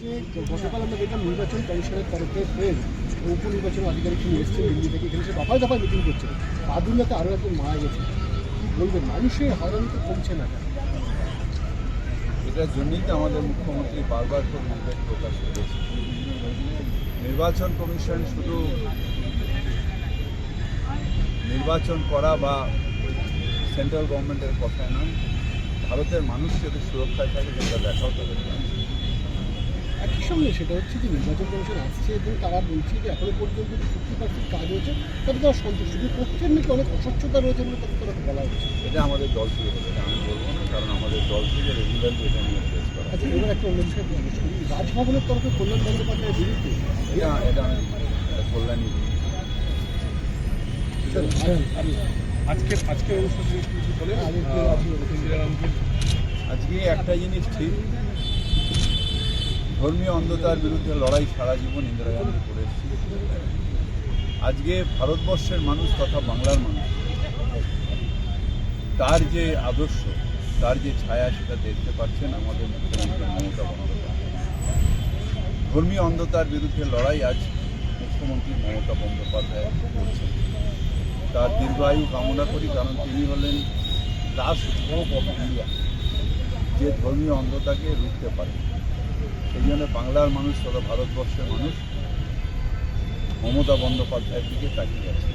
নির্বাচন কমিশনের থেকে। দফায় করছে। আরও মারা গেছে। মানুষের তো না? এটার জন্যই তো আমাদের মুখ্যমন্ত্রী বারবার প্রকাশ নির্বাচন কমিশন শুধু নির্বাচন করা বা সেন্ট্রাল গভর্নমেন্টের কথা নয়, ভারতের মানুষ যাতে সুরক্ষায় থাকে, সেটা দেখাও তাদের সঙ্গে সেটা হচ্ছে যে নির্বাচন কমিশন আসছে এবং তারা বলছে যে এখনও পর্যন্ত যে ফিফটি পার্সেন্ট কাজ হয়েছে তাতে তারা সন্তুষ্ট। কিন্তু তথ্যের নাকি অনেক অস্বচ্ছতা রয়েছে বলে তাদের তরফে বলা হচ্ছে? এটা আমাদের দল থেকে হবে এটা আমি বলব না কারণ আমাদের দল থেকে রেগুলারলি এটা নিয়ে ফেস করা আচ্ছা এবার একটা অন্য বিষয়। রাজভবনের তরফে কল্যাণ বন্দ্যোপাধ্যায়ের বিরুদ্ধে এটা এটা আমি কল্যাণী আজকে আজকে অনুষ্ঠানে কি বলেন আগে কি আহ, আছে? ইন্দিরা গান্ধীর আজকে একটা জিনিস ঠিক ধর্মীয় অন্ধতার বিরুদ্ধে লড়াই সারা জীবন ইন্দিরা গান্ধী করে আজকে ভারতবর্ষের মানুষ তথা বাংলার মানুষ, তার যে আদর্শ, তার যে ছায়া সেটা দেখতে পাচ্ছেন আমাদের মুখ্যমন্ত্রী মমতা বন্দ্যোপাধ্যায়। ধর্মীয় অন্ধতার বিরুদ্ধে লড়াই আজ মুখ্যমন্ত্রী মমতা বন্দ্যোপাধ্যায় করছেন। তার দীর্ঘায়ু কামনা করি, কারণ তিনি হলেন লাস্ট হোপ অফ ইন্ডিয়া যে ধর্মীয় অন্ধতাকে রুখতে পারে। সেই জন্য বাংলার মানুষ তথা ভারতবর্ষের মানুষ মমতা বন্দ্যোপাধ্যায়ের দিকে তাকিয়ে আছে।